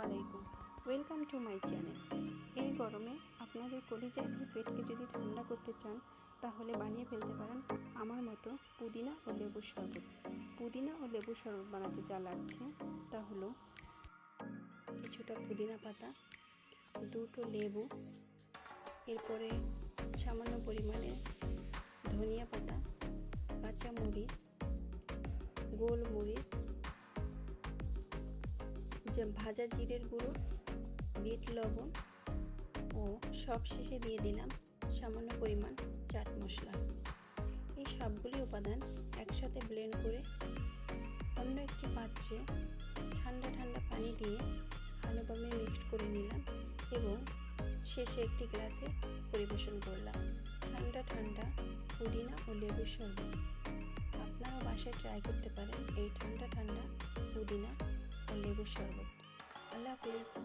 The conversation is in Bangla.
আলাইকুম। Welcome to my channel. এই গরমে আপনাদের কলিজা এবং পেটকে যদি ঠান্ডা করতে চান, তাহলে বানিয়ে ফেলতে পারেন আমার মতো পুদিনা ও লেবুর শরবত। পুদিনা ও লেবুর শরবত বানাতে যা লাগছে, তা হলো কিছুটা পুদিনা পাতা, দুটো লেবু, এরপরে সামান্য পরিমাণে ভাজা জিরের গুঁড়ো, বিট, লবণ ও সব শেষে দিয়ে দিলাম সামান্য পরিমাণ চাট মশলা। এই সবগুলি উপাদান একসাথে ব্লেন্ড করে অন্য একটি পাত্রে ঠান্ডা ঠান্ডা পানি দিয়ে ভালোভাবে মিক্সড করে নিলাম এবং শেষে একটি গ্লাসে পরিবেশন করলাম। ঠান্ডা ঠান্ডা পুদিনা ও লেবুর শরবত। আপনারাও বাসায় ট্রাই করতে পারেন এই ঠান্ডা ঠান্ডা পুদিনা ও লেবুর শরবত। please.